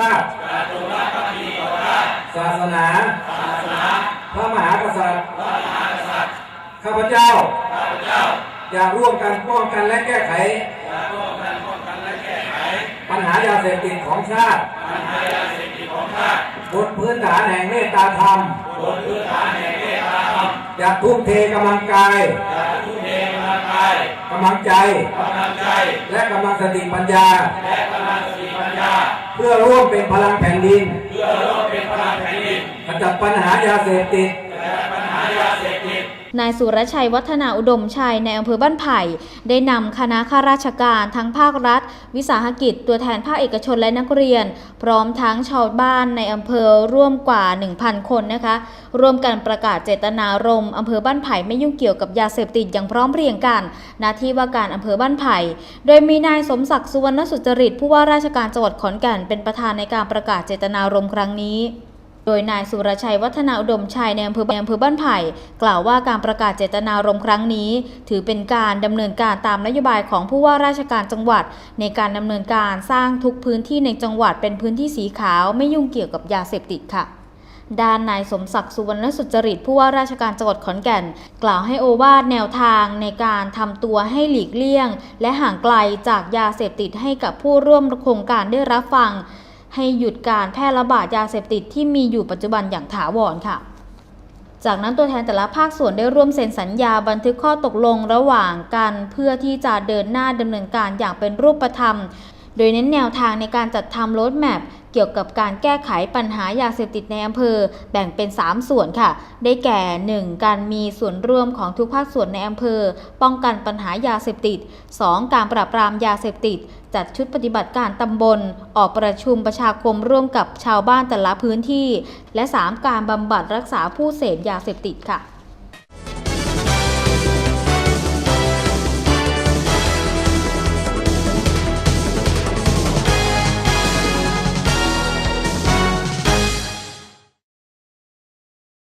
ชาติศาสนา พระมหากษัตริย์ ข้าพเจ้า อยากร่วมกันป้องกันและแก้ไข ปัญหายาเสพติดของชาติบนพื้นฐานแห่งเมตตาธรรม อยากทุ่มเทกำลังกายกำลังใจ และกำลังสติปัญญา เพื่อร่วมเป็นพลังแผ่นดินขจัดปัญหายาเสพติด นายสุรชัยวัฒนาอุดมชัยในอำเภอบ้านไผ่ ได้นำคณะข้าราชการทั้งภาครัฐ วิสาหกิจ ตัวแทนภาคเอกชนและนักเรียน พร้อมทั้งชาวบ้านในอำเภอร่วมกว่า 1,000 คนนะคะ ร่วมกันประกาศเจตนารมณ์อำเภอบ้านไผ่ไม่ยุ่งเกี่ยวกับยาเสพติดอย่างพร้อมเพรียงกันหนาที่ว่าการอำเภอบ้านไผ่ โดยมีนายสมศักดิ์สุวรรณสุจริตผู้ว่าราชการจังหวัดขอนแก่นเป็นประธานในการประกาศเจตนารมณ์ครั้งนี้ ดยนายสุรชัยวัฒนาอุดมชัยในอำเภอในอำเภอบ้านไผ่ กล่าวว่าการประกาศเจตนารมณ์ครั้งนี้ ถือเป็นการดำเนินการตามนโยบายของผู้ว่าราชการจังหวัด ในการดำเนินการสร้างทุกพื้นที่ในจังหวัดเป็นพื้นที่สีขาวไม่ยุ่งเกี่ยวกับยาเสพติดค่ะด้านนายสมศักดิ์สุวรรณสุจริตผู้ว่าราชการจังหวัดขอนแก่น กล่าวให้โอวาทแนวทางในการทำตัวให้หลีกเลี่ยง และห่างไกลจากยาเสพติดให้กับผู้ร่วมโครงการได้รับฟัง ให้หยุดการแพร่ระบาดยาเสพติดที่มีอยู่ปัจจุบันอย่างถาวรค่ะ จากนั้นตัวแทนแต่ละภาคส่วนได้ร่วมเซ็นสัญญาบันทึกข้อตกลงระหว่างกัน เพื่อที่จะเดินหน้าดำเนินการอย่างเป็นรูปธรรม โดยเน้นแนวทางในการจัดทำโรดแมพเกี่ยวกับการแก้ไขปัญหายาเสพติดในอำเภอ แบ่งเป็น 3 ส่วนค่ะ ได้แก่ 1. การมีส่วนร่วมของทุกภาคส่วนในอำเภอ ป้องกันปัญหายาเสพติด 2. การปราบปรามยาเสพติด จัดชุดปฏิบัติการตำบล ออกประชุมประชาคมร่วมกับชาวบ้านแต่ละพื้นที่ และ 3. การบำบัดรักษาผู้เสพยาเสพติดค่ะ